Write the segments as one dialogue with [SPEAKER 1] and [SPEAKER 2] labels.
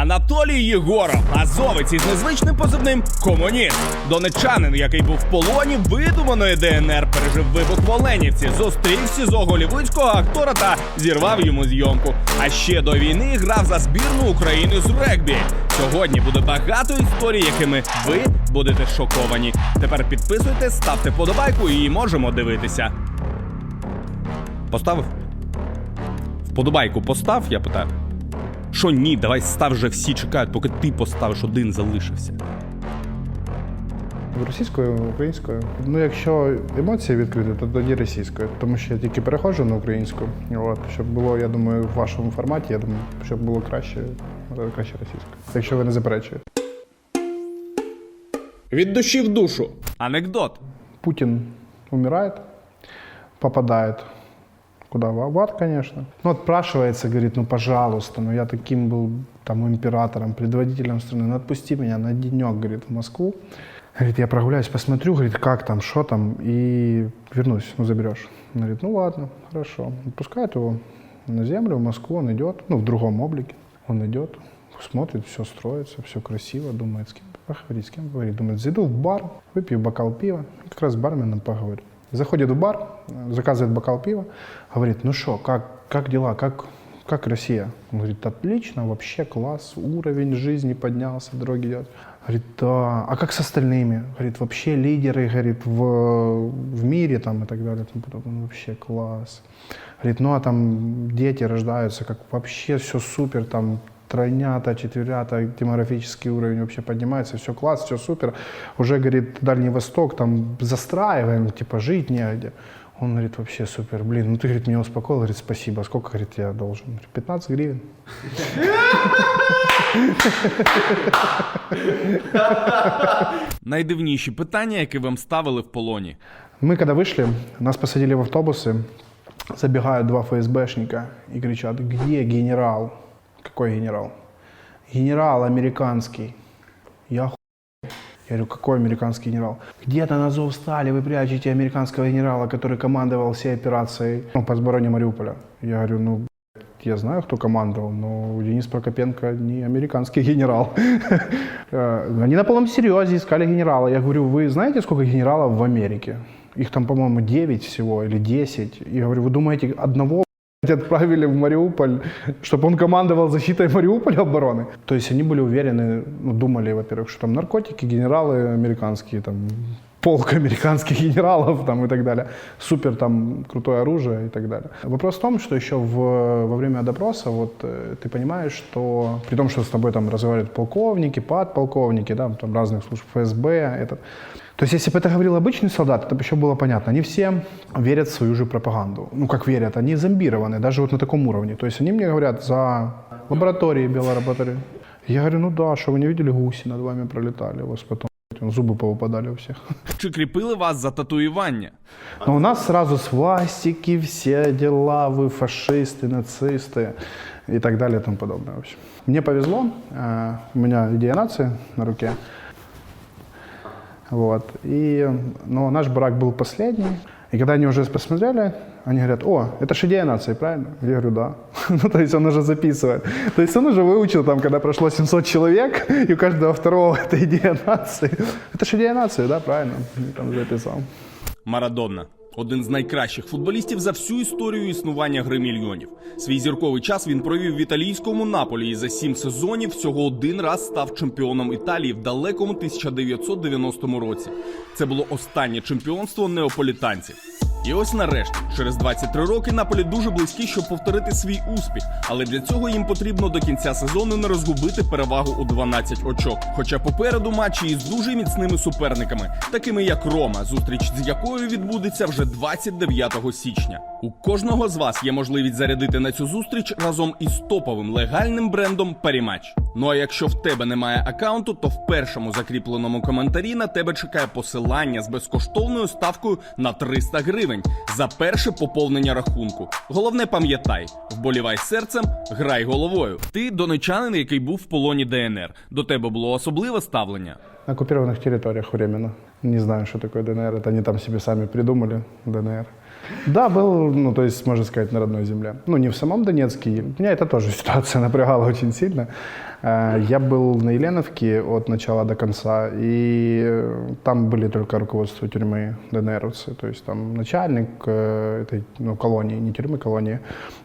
[SPEAKER 1] Анатолій Єгоров, азовець із незвичним позивним комуніст. Донечанин, який був в полоні видуманої ДНР, пережив вибух в Оленівці, зустрів СІЗО голівудського актора та зірвав йому зйомку. А ще до війни грав за збірну України з регбі. Сьогодні буде багато історій, якими ви будете шоковані. Тепер підписуйтесь, ставте подобайку і можемо дивитися. Поставив? Вподобайку постав, я питаю. Що ні, давай став вже всі чекають, поки ти поставиш один залишився.
[SPEAKER 2] Російською, українською. Ну, якщо емоції відкриті, то тоді російською. Тому що я тільки переходжу на українську. От, щоб було, я думаю, в вашому форматі, я думаю, щоб було краще, краще російською. Якщо ви не заперечуєте.
[SPEAKER 1] Від душі в душу. Анекдот.
[SPEAKER 2] Путин умирает, попадает куда? В ад, конечно. Ну, отпрашивается, говорит, ну, пожалуйста, ну, я таким был там императором, предводителем страны, ну, отпусти меня на денек, говорит, в Москву. Говорит, я прогуляюсь, посмотрю, говорит, как там, что там, и вернусь, ну, заберешь. Он говорит, ну, ладно, хорошо. Отпускает его на землю, в Москву, он идет, ну, в другом облике. Он идет, смотрит, все строится, все красиво, думает, с кем поговорить, с кем поговорить. Думает, зайду в бар, выпью бокал пива, как раз с барменом поговорю. Заходит в бар, заказывает бокал пива, говорит, ну что, как, как дела, как, как Россия? Он говорит, отлично, вообще класс, уровень жизни поднялся, дороги идет. Говорит, да, а как с остальными? Говорит, вообще лидеры, говорит, в, в мире там и так далее. подобное. Ну, вообще класс. Говорит, ну а там дети рождаются, как вообще все супер, там тройнята, четверята, демографический уровень вообще поднимается, все класс, все супер. Уже, говорит, Дальний Восток, там застраиваем, типа жить негде. Он говорит, вообще супер, блин, ну ты, говорит, меня успокоил, говорит, спасибо. Сколько, говорит, я должен? Говорит, 15 гривен.
[SPEAKER 1] Найдивніші питання, які вам ставили в полоні.
[SPEAKER 2] Мы когда вышли, нас посадили в автобусы, забегают два ФСБшника и кричат, где генерал? Какой генерал? Генерал американский. Я ху... Я говорю, какой американский генерал? Где-то на зов стали вы прячете американского генерала, который командовал всей операцией ну, по сборонию Мариуполя. Я говорю, ну, я знаю, кто командовал, но Денис Прокопенко не американский генерал. Э, Они на полном серьезе искали генерала. Я говорю, вы знаете, сколько генералов в Америке? Их там, по-моему, 9 всего или 10. Я говорю, вы думаете, одного отправили в Мариуполь, чтобы он командовал защитой Мариуполя обороны? То есть они были уверены, ну, думали, во-первых, что там наркотики, генералы американские, там, полк американских генералов там, и так далее, супер там крутое оружие и так далее. Вопрос в том, что еще в, во время допроса вот э, ты понимаешь, что при том, что с тобой там разговаривают полковники, подполковники, да, там разных служб ФСБ, этот, то есть, если бы это говорил обычный солдат, это бы еще было понятно. Они все верят в свою же пропаганду. Ну, как верят, они зомбированы, даже вот на таком уровне. То есть, они мне говорят за лаборатории, биолаборатории. Я говорю, ну да, что вы не видели гуси над вами пролетали, у вас потом зубы повыпадали у всех.
[SPEAKER 1] Чи кріпили вас за татуювання?
[SPEAKER 2] Но у нас сразу свастики, все дела, вы фашисты, нацисты и так далее и тому подобное. В общем. Мне повезло, э, у меня идея нации на руке. Вот. И, но наш брак был последний. И когда они уже посмотрели, они говорят, о, это же идея нации, правильно? Я говорю, да. ну, то есть он уже записывает. То есть он уже выучил, там, когда прошло 700 человек, и у каждого второго это идея нации. Это же идея нации, да, правильно? И там записал.
[SPEAKER 1] Марадонна. Один з найкращих футболістів за всю історію існування гри мільйонів. Свій зірковий час він провів в італійському наполі і за сім сезонів всього один раз став чемпіоном Італії в далекому 1990 році. Це було останнє чемпіонство неаполітанців. І ось нарешті, через 23 роки Наполі дуже близькі, щоб повторити свій успіх, але для цього їм потрібно до кінця сезону не розгубити перевагу у 12 очок. Хоча попереду матчі із дуже міцними суперниками, такими як Рома, зустріч з якою відбудеться вже 29 січня. У кожного з вас є можливість зарядити на цю зустріч разом із топовим легальним брендом Парімач. Ну а якщо в тебе немає аккаунту, то в першому закріпленому коментарі на тебе чекає посилання з безкоштовною ставкою на 300 гривень за перше поповнення рахунку. Головне пам'ятай, вболівай серцем, грай головою. Ти донечанин, який був в полоні ДНР. До тебе було особливе ставлення.
[SPEAKER 2] На оккупированных территориях временно. Не знаю, что такое ДНР. Это они там себе сами придумали ДНР. Да, был, ну, то есть, можно сказать, на родной земле. Ну, не в самом Донецке. Меня это тоже ситуация напрягала очень сильно. Э, Я был на Еленовке от начала до конца, и э, там были только руководство тюрьмы ДНРовцы, то есть там начальник э, этой ну, колонии, не тюрьмы, колонии,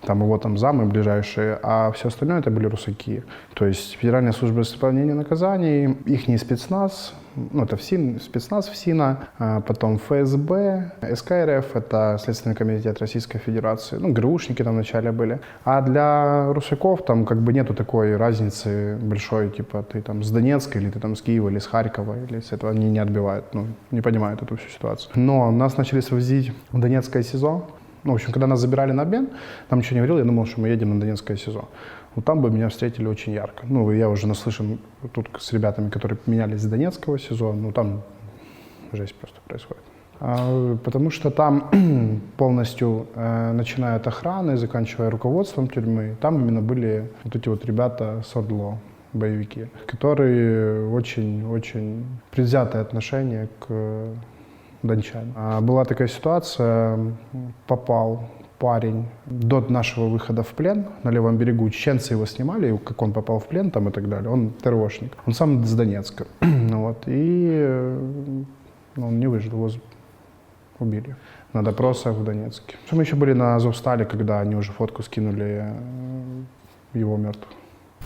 [SPEAKER 2] там его там замы ближайшие, а все остальное это были русаки. То есть Федеральная служба исполнения наказаний, их спецназ, ну, это ФСИН, спецназ ФСИНа, а потом ФСБ, СКРФ, это Следственный комитет Российской Федерации, ну, ГРУшники там вначале были. А для русаков там как бы нету такой разницы большой, типа ты там с Донецка или ты там с Киева или с Харькова, или с этого они не отбивают, ну, не понимают эту всю ситуацию. Но нас начали свозить в Донецкое СИЗО, ну, в общем, когда нас забирали на обмен, там ничего не говорил, я думал, что мы едем на Донецкое СИЗО. Ну, там бы меня встретили очень ярко. Ну, я уже наслышан тут с ребятами, которые менялись с Донецкого СИЗО, ну, там жесть просто происходит. А, потому что там полностью, э, начиная от охраны, заканчивая руководством тюрьмы, там именно были вот эти вот ребята с Ордло, боевики, которые очень-очень предвзятое отношение к дончан. А Была такая ситуация, попал парень до нашего выхода в плен на левом берегу. Чеченцы его снимали, как он попал в плен там и так далее. Он ТРОшник. Он сам с Донецка. Вот. И э, ну, он не выжил, его убили на допросах в Донецке. Мы еще были на Азовстале, когда они уже фотку скинули э, его мертвых.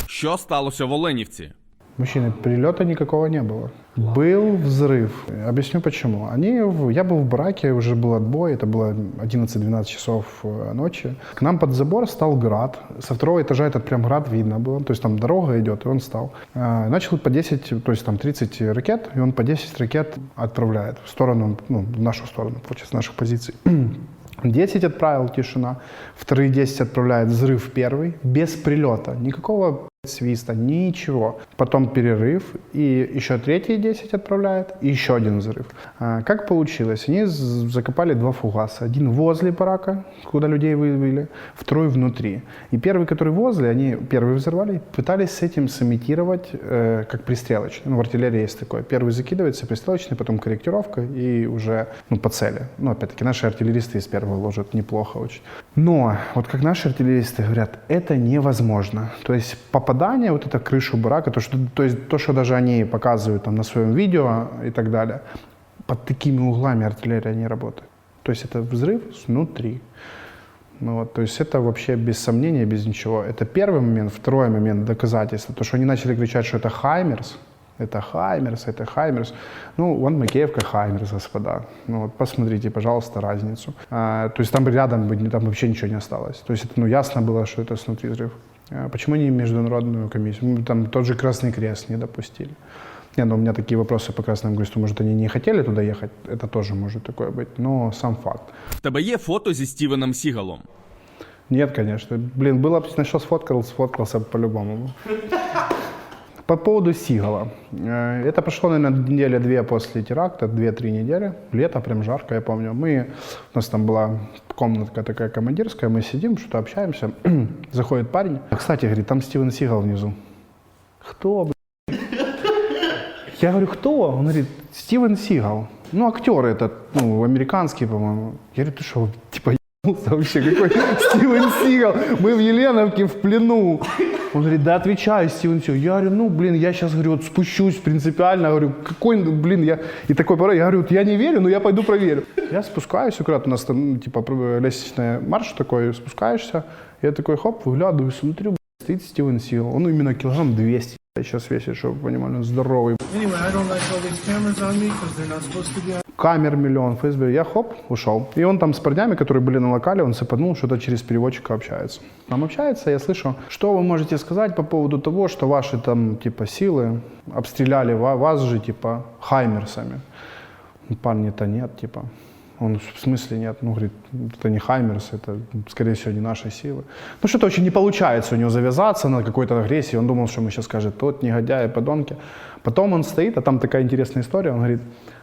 [SPEAKER 1] Що сталося в Оленівці?
[SPEAKER 2] Мужчины, перелета никакого не было. Был взрыв. Объясню почему. Они, я был в браке, уже был отбой, это было 11-12 часов э, ночи. К нам под забор стал град. Со второго этажа этот прям град видно было. То есть там дорога идет, и он стал. Э, Начал по 10, то есть там 30 ракет, и он по 10 ракет отправляет в сторону, ну, в нашу сторону, получается, наших позиций. 10 отправил, тишина. Вторые 10 отправляет взрыв первый, без прилета. Никакого свиста, ничего. Потом перерыв, и еще третьи 10 отправляет, и еще один взрыв. А, как получилось? Они закопали два фугаса. Один возле барака, куда людей вывели, второй внутри. И первый, который возле, они первый взорвали, пытались с этим сымитировать, э, как пристрелочный. Ну, в артиллерии есть такое. Первый закидывается пристрелочный, потом корректировка и уже ну, по цели. Ну, опять-таки, наши артиллеристы из первого ложат неплохо очень. Но, вот как наши артиллеристы говорят, это невозможно. То есть попадание, вот это в крышу барака, то, что, то есть то, что даже они показывают там на своем видео и так далее, под такими углами артиллерия не работает. То есть это взрыв снутри. Ну вот, то есть это вообще без сомнения, без ничего. Это первый момент. Второй момент доказательства. То, что они начали кричать, что это Хаймерс. Это Хаймерс, это Хаймерс. Ну, вон Макеевка Хаймерс, господа. Ну вот, посмотрите, пожалуйста, разницу. А, то есть там рядом там вообще ничего не осталось. То есть это, ну, ясно было, что это снутри взрыв. А почему не международную комиссию? Ну, Там тот же Красный Крест не допустили. Не, ну у меня такие вопросы по Красному Кресту. Может, они не хотели туда ехать? Это тоже может такое быть. Но сам факт.
[SPEAKER 1] В тебе є фото зі Стівеном Сігалом.
[SPEAKER 2] Нет, конечно. Блин, было бы нашел сфоткал, сфоткался бы по-любому. По поводу Сигала. Э, Это прошло, наверное, недели две после теракта, две-три недели. Лето, прям жарко, я помню. Мы, у нас там была комнатка такая командирская, мы сидим, что-то общаемся. Заходит парень. Кстати, говорит, там Стивен Сигал внизу. Кто, блин? Я говорю, кто? Он говорит, Стивен Сигал. Ну, актер этот, ну, американский, по-моему. Я говорю, ты что, типа, вообще, какой Стивен Сигал? Мы в Еленовке в плену. Он говорит, да отвечаю, Стивен Сигал. Я говорю, ну, блин, я сейчас, говорю, вот спущусь принципиально. Говорю, какой, ну, блин, я... И такой порой, я говорю, я не верю, но я пойду проверю. Я спускаюсь, аккуратно, у нас там, ну, типа, лестничный марш такой, спускаешься. Я такой, хоп, выглядываю, смотрю, стоит Стивен Сигал. Он именно килограмм 200 сейчас весит, чтобы вы понимали, он здоровый. Камер миллион, ФСБ. Я хоп, ушел. И он там с парнями, которые были на локале, он сыпанул, что-то через переводчика общается. Там общается, я слышу, что вы можете сказать по поводу того, что ваши там, типа, силы обстреляли ва- вас же, типа, хаймерсами. Парни-то нет, типа. Он в смысле нет? Ну, говорит, это не Хаймерс, это, скорее всего, не наши силы. Ну, что-то очень не получается у него завязаться на какой-то агрессии. Он думал, что мы сейчас скажет, тот негодяи, подонки. Потом он стоит, а там такая интересная история. Он говорит,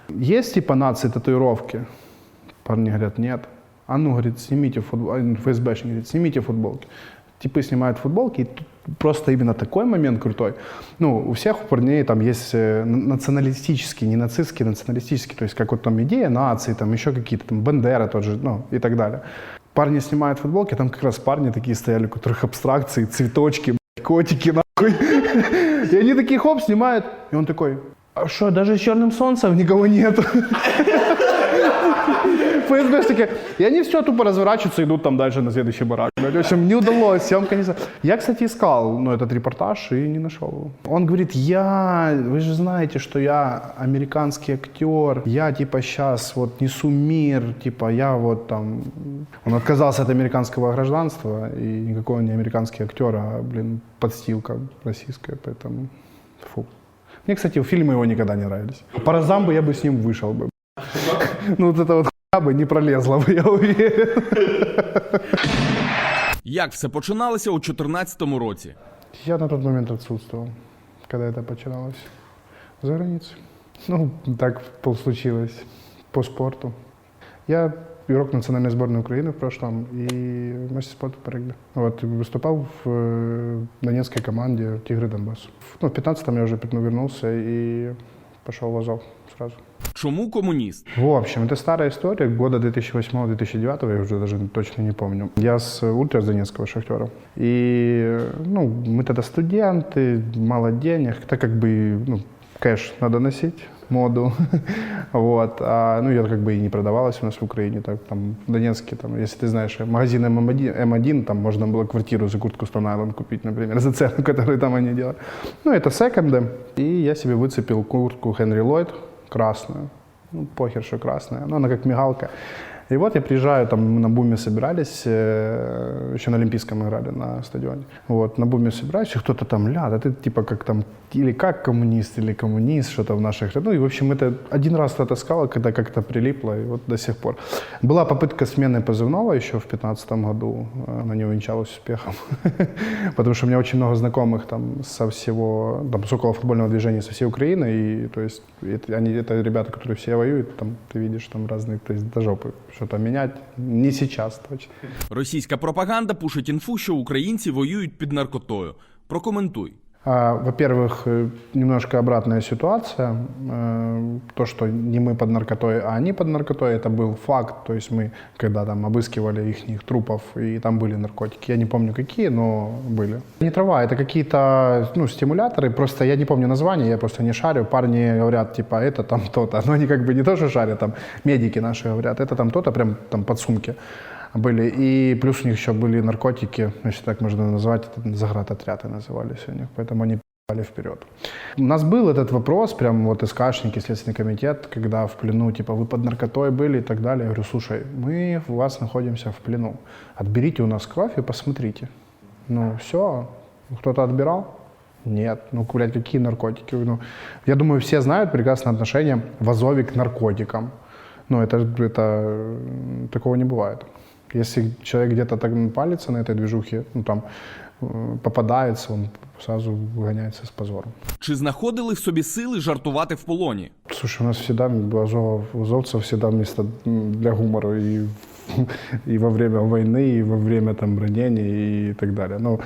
[SPEAKER 2] есть типа нации татуировки? Парни говорят, нет. А ну, говорит, снимите футбол... ФСБшник говорит, снимите футболки. Типы снимают футболки, и просто именно такой момент крутой. Ну, у всех у парней там есть э, националистический, не нацистский, националистический, то есть как вот там идея нации, там еще какие-то, там Бендера тот же, ну, и так далее. Парни снимают футболки, там как раз парни такие стояли, у которых абстракции, цветочки, котики, на нахуй. И они такие, хоп, снимают. И он такой, а что, даже с черным солнцем никого нету? ФСБшники. И они все тупо разворачиваются, идут там дальше на следующий барак. В общем, не удалось, съемка не... Я, кстати, искал ну, этот репортаж и не нашел его. Он говорит, я, вы же знаете, что я американский актер, я типа сейчас вот несу мир, типа я вот там... Он отказался от американского гражданства, и никакой он не американский актер, а, блин, подстилка российская, поэтому фу. Мне, кстати, фильмы его никогда не нравились. По разам бы я бы с ним вышел бы. Ну, вот это вот бы не пролезла бы, я уверен.
[SPEAKER 1] Як все починалося у 2014 році?
[SPEAKER 2] Я на тот момент отсутствовал, когда это начиналось. За границей. Ну, так случилось. По спорту. Я игрок национальной сборной Украины в прошлом и мастер спорта по регби. Вот, и выступал в э, донецкой команде «Тигры Донбасс». Ну, в 15-м я уже ну, вернулся и пошел в Азов сразу.
[SPEAKER 1] Чому комуніст?
[SPEAKER 2] В общем, это старая история, года 2008-2009, я уже даже точно не помню. Я с ультра Донецкого шахтера. И, ну, мы тогда студенты, мало денег, так как бы, ну, кэш надо носить, моду, вот, а, ну, я как бы и не продавалась у нас в Украине, так, там, в Донецке, там, если ты знаешь, магазин М1, М1, там можно было квартиру за куртку Stone Island купить, например, за цену, которую там они делают. Ну, это секонды, и я себе выцепил куртку Хенри Ллойд, красную, ну, похер, что красная, но она как мигалка. И вот я приезжаю, там мы на буме собирались, э, еще на Олимпийском играли на стадионе. Вот, на буме собираюсь, и кто-то там, ля, да ты типа как там, или как коммунист, или коммунист, что-то в наших... Ну и, в общем, это один раз это сказал, когда как-то прилипло, и вот до сих пор. Была попытка смены позывного еще в 2015 году, э, она не увенчалась успехом, потому что у меня очень много знакомых там со всего, там, с около футбольного движения со всей Украины, и то есть это, они, это ребята, которые все воюют, там ты видишь там разные, то есть до жопы что-то менять, не сейчас точно.
[SPEAKER 1] Російська пропаганда пушить інфу, що українці воюють під наркотою. Прокоментуй.
[SPEAKER 2] А, Во-первых, э, немножко обратная ситуация. Э, То, что не мы под наркотой, а они под наркотой, это был факт. То есть мы, когда там обыскивали их трупов, и там были наркотики. Я не помню какие, но были. Не трава, это какие-то ну, стимуляторы. Просто я не помню название, я просто не шарю. Парни говорят, типа, это там то-то. Но они как бы не то, что шарят, там медики наши говорят, это там то-то, прям там подсумки были. И плюс у них еще были наркотики, если так можно назвать, это заградотряды назывались у них, поэтому они пали вперед. У нас был этот вопрос, прям вот СКшники, Следственный комитет, когда в плену, типа, вы под наркотой были и так далее. Я говорю, слушай, мы у вас находимся в плену, отберите у нас кровь и посмотрите. Ну, все, кто-то отбирал? Нет. Ну, блядь, какие наркотики? Ну, я думаю, все знают прекрасное отношение в Азове к наркотикам. Ну, это, это м, такого не бывает. Если человек где-то так палится на этой движухе, ну, там, э, попадается, он сразу выгоняется с позором.
[SPEAKER 1] Чи знаходили в собі сили жартувати в полоні?
[SPEAKER 2] Слушай, у нас всегда у Азова- у азовцев всегда место м, для гумора и, в- и во время войны, и во время там ранений и так далее. Ну,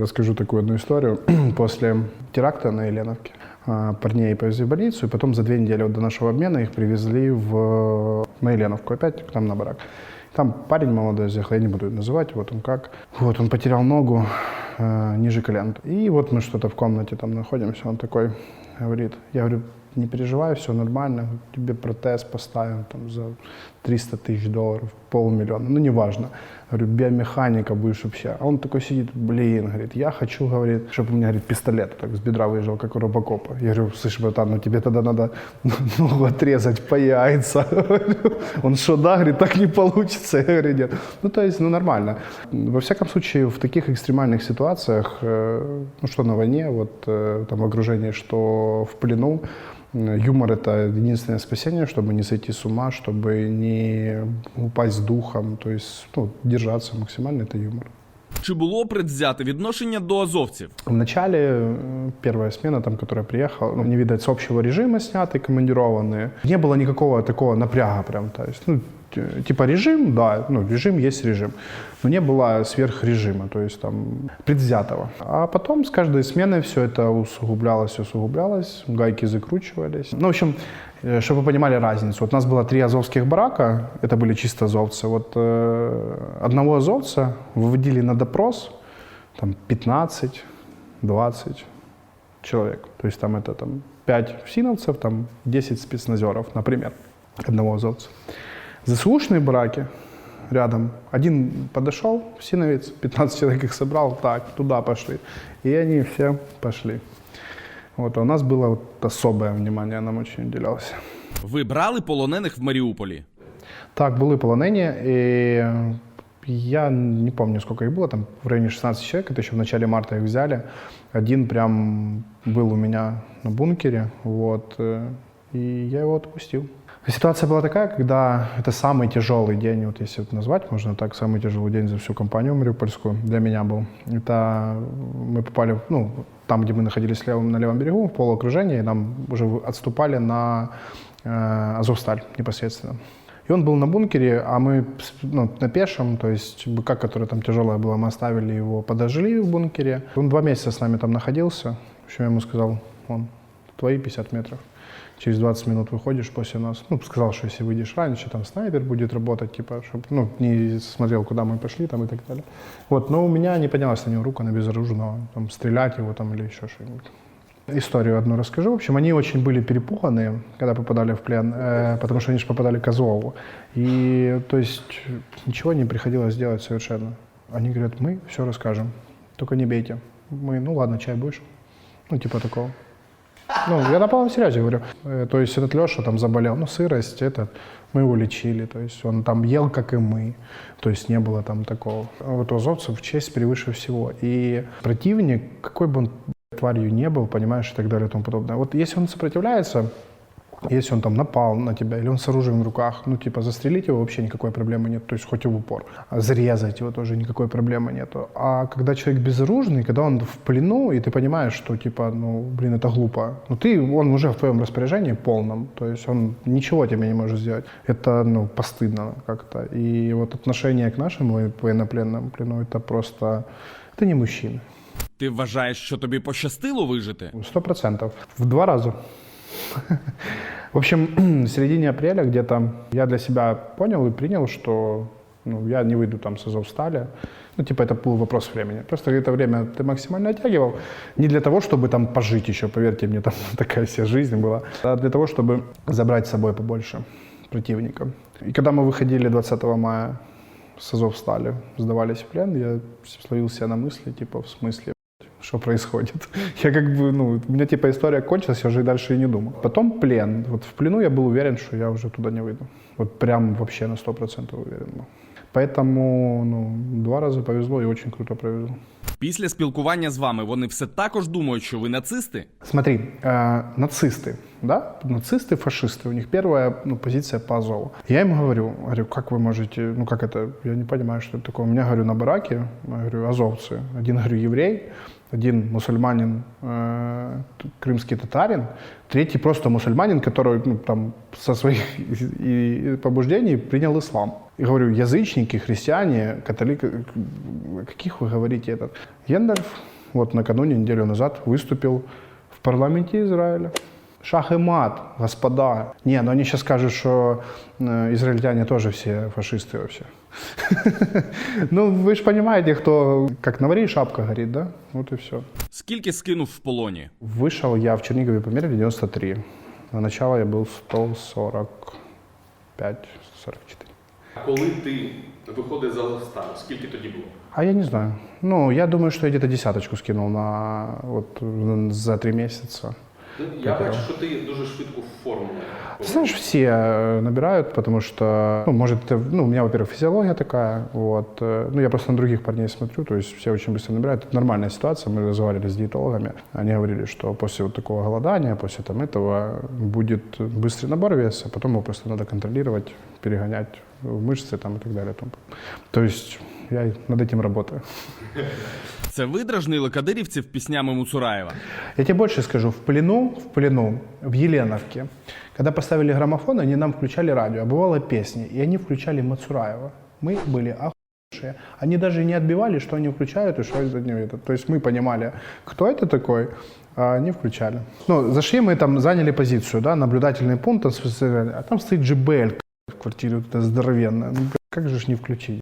[SPEAKER 2] расскажу такую одну историю. После теракта на Еленовке а, парней повезли в больницу, и потом за две недели вот до нашего обмена их привезли в, на Еленовку опять к нам на барак. Там парень молодой заехал, я не буду называть, вот он как. Вот он потерял ногу э, ниже колен. И вот мы что-то в комнате там находимся, он такой говорит, я говорю, не переживай, все нормально, тебе протез поставим там за 300 тысяч долларов, полмиллиона, ну неважно. Говорю, биомеханика будешь вообще. А он такой сидит, блин, говорит, я хочу, говорит, чтобы у меня, говорит, пистолет так с бедра выезжал, как у робокопа. Я говорю, слышь, братан, ну тебе тогда надо ногу отрезать по яйца. Он что, да, говорит, так не получится. Я говорю, нет. Ну, то есть, ну, нормально. Во всяком случае, в таких экстремальных ситуациях, э, ну, что на войне, вот э, там в что в плену, Юмор – это единственное спасение, чтобы не сойти с ума, чтобы не упасть духом, то есть ну, держаться максимально – это юмор.
[SPEAKER 1] Чи було предвзяте відношення до азовців?
[SPEAKER 2] В начале э, первая смена, там, которая приехала, ну, не видать с общего режима снятые, командированные. Не было никакого такого напряга прям. То есть, ну, т- типа режим, да, ну, режим есть режим. Но не было сверхрежима, то есть там предвзятого. А потом с каждой сменой все это усугублялось, усугублялось, гайки закручивались. Ну, в общем, э, чтобы вы понимали разницу. Вот у нас было три азовских барака, это были чисто азовцы. Вот э, одного азовца выводили на допрос, там 15, 20 человек. То есть там это там 5 фсиновцев, там 10 спецназеров, например, одного азовца. ЗСУшные браки рядом. Один подошел, фсиновец, 15 человек их собрал, так, туда пошли. И они все пошли. Вот, а у нас было вот особое внимание, нам очень уделялось.
[SPEAKER 1] Ви брали полонених в Маріуполі?
[SPEAKER 2] Так, були полонені, і я не помню, сколько их было, там в районе 16 человек, это еще в начале марта их взяли. Один прям был у меня на бункере, вот, э, и я его отпустил. Ситуация была такая, когда это самый тяжелый день, вот если это назвать, можно так, самый тяжелый день за всю компанию мариупольскую для меня был. Это мы попали, ну, там, где мы находились левым, на левом берегу, в полуокружении, и нам уже отступали на э, Азовсталь непосредственно. И он был на бункере, а мы ну, на пешем, то есть быка, который там тяжелое было, мы оставили его, подожгли в бункере. Он два месяца с нами там находился. В общем, я ему сказал, он, твои 50 метров. Через 20 минут выходишь после нас. Ну, сказал, что если выйдешь раньше, там снайпер будет работать, типа, чтобы, ну, не смотрел, куда мы пошли, там и так далее. Вот, но у меня не поднялась на него рука на безоружного, там, стрелять его там или еще что-нибудь. Историю одну расскажу. В общем, они очень были перепуганы, когда попадали в плен, э, потому что они же попадали к Азову. И, то есть, ничего не приходилось делать совершенно. Они говорят, мы все расскажем, только не бейте. Мы, ну ладно, чай будешь? Ну, типа такого. Ну, я на полном серьезе говорю. Э, То есть этот Леша там заболел, ну, сырость, этот, мы его лечили, то есть он там ел, как и мы, то есть не было там такого. А Вот у азовцев честь превыше всего. И противник, какой бы он тварью не был, понимаешь, и так далее и тому подобное. Вот если он сопротивляется, если он там напал на тебя, или он с оружием в руках, ну, типа, застрелить его вообще никакой проблемы нет, то есть хоть и в упор. А зарезать его тоже никакой проблемы нету. А когда человек безоружный, когда он в плену, и ты понимаешь, что, типа, ну, блин, это глупо. Ну, ты, он уже в твоем распоряжении полном, то есть он ничего тебе не может сделать. Это, ну, постыдно как-то. И вот отношение к нашему военнопленному плену, это просто, это не мужчины.
[SPEAKER 1] Ти вважаєш, що тобі пощастило вижити?
[SPEAKER 2] Сто процентов. В два раза. В общем, в середине апреля где-то я для себя понял и принял, что ну, я не выйду там с Азовстали. Ну, типа, это был вопрос времени. Просто это время ты максимально оттягивал. Не для того, чтобы там пожить еще, поверьте мне, там такая вся жизнь была, а для того, чтобы забрать с собой побольше противника. И когда мы выходили 20 мая с Азовстали, сдавались в плен, я словил себя на мысли, типа, в смысле, что происходит. Я как бы, ну, у меня типа история кончилась, я уже и дальше и не думал. Потом плен. Вот в плену я был уверен, что я уже туда не выйду. Вот прям вообще на 100% уверен был. Поэтому, ну, два раза повезло и очень круто повезло.
[SPEAKER 1] Після спілкування з вами вони все також думають, що ви нацисти?
[SPEAKER 2] Смотри, э, нацисты, да, нацисты, фашисты, у них первая ну, позиция по Азову. Я им говорю, говорю, как вы можете, ну как это, я не понимаю, что это такое. У меня, говорю, на бараке, говорю, азовцы. Один, говорю, еврей, один мусульманин, э, крымский татарин, третий просто мусульманин, который ну, там со своих и- побуждений принял ислам. И говорю, язычники, христиане, католики, о каких вы говорите этот? Гендальф вот накануне, неделю назад, выступил в парламенте Израиля. Шах и мат, господа. Не, ну они сейчас скажут, что э, израильтяне тоже все фашисты вообще. Ну, вы же понимаете, кто, как на варе шапка горит, да? Вот и все.
[SPEAKER 1] Скільки скинув в полоні?
[SPEAKER 2] Вышел я в Чернигове померили 93. На начало я был 145-44.
[SPEAKER 3] Коли ти виходив з Азовсталу, скільки тоді було?
[SPEAKER 2] А я не знаю. Ну, я думаю, что я где-то десяточку скинул на вот за три месяца.
[SPEAKER 3] Ну, Я бачу, що ти дуже швидко в форму.
[SPEAKER 2] Ты знаешь, все э, набирают, потому что, ну, может, это, ну, у меня, во-первых, физиология такая, вот, э, ну, я просто на других парней смотрю, то есть все очень быстро набирают. Это нормальная ситуация, мы разговаривали с диетологами, они говорили, что после вот такого голодания, после там этого будет быстрый набор веса, потом его просто надо контролировать, перегонять в мышцы там и так далее. Там. То есть я над этим работаю.
[SPEAKER 1] Це ви дражнили кадирівців піснями Муцураєва?
[SPEAKER 2] Я тебе больше скажу, в плену, в плену, в Еленовке, когда поставили граммофон, они нам включали радио, а бывало песни, и они включали Мацураева. Мы были охуевшие. Они даже не отбивали, что они включают и что это не это. То есть мы понимали, кто это такой, а они включали. Ну, зашли мы там, заняли позицию, да, наблюдательный пункт, там специально, а там стоит JBL в квартире, вот эта здоровенная. Ну, бля, как же ж не включить?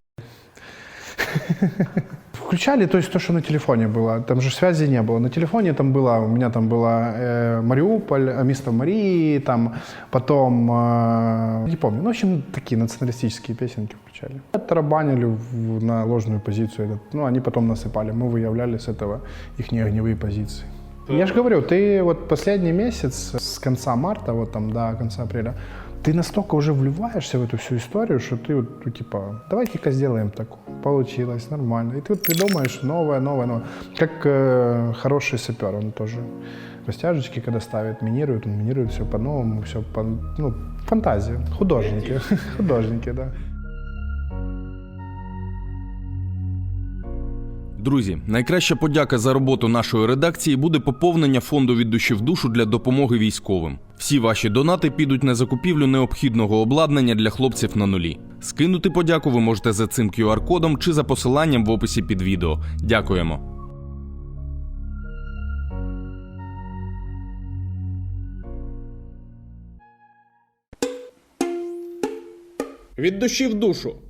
[SPEAKER 2] включали, то есть то, что на телефоне было. Там же связи не было. На телефоне там было, у меня там было э, Мариуполь, э, место Марии, там потом, э, не помню, ну, в общем, такие националистические песенки включали. Тарабанили в- на ложную позицию. этот, Ну, они потом насыпали. Мы выявляли с этого их огневые позиции. Я же говорю, ты вот последний месяц с конца марта, вот там до конца апреля, ты настолько уже вливаешься в эту всю историю, что ты вот, ну, типа, давайте-ка сделаем так. Получилось, нормально. И ты вот придумаешь новое, новое, новое. Как э, хороший сапер, он тоже растяжечки, когда ставит, минирует, он минирует все по-новому, все по, ну, фантазия. Художники, художники, да.
[SPEAKER 1] Друзі, найкраща подяка за роботу нашої редакції буде поповнення фонду від душі в душу для допомоги військовим. Всі ваші донати підуть на закупівлю необхідного обладнання для хлопців на нулі. Скинути подяку ви можете за цим QR-кодом чи за посиланням в описі під відео. Дякуємо. Від душі в душу.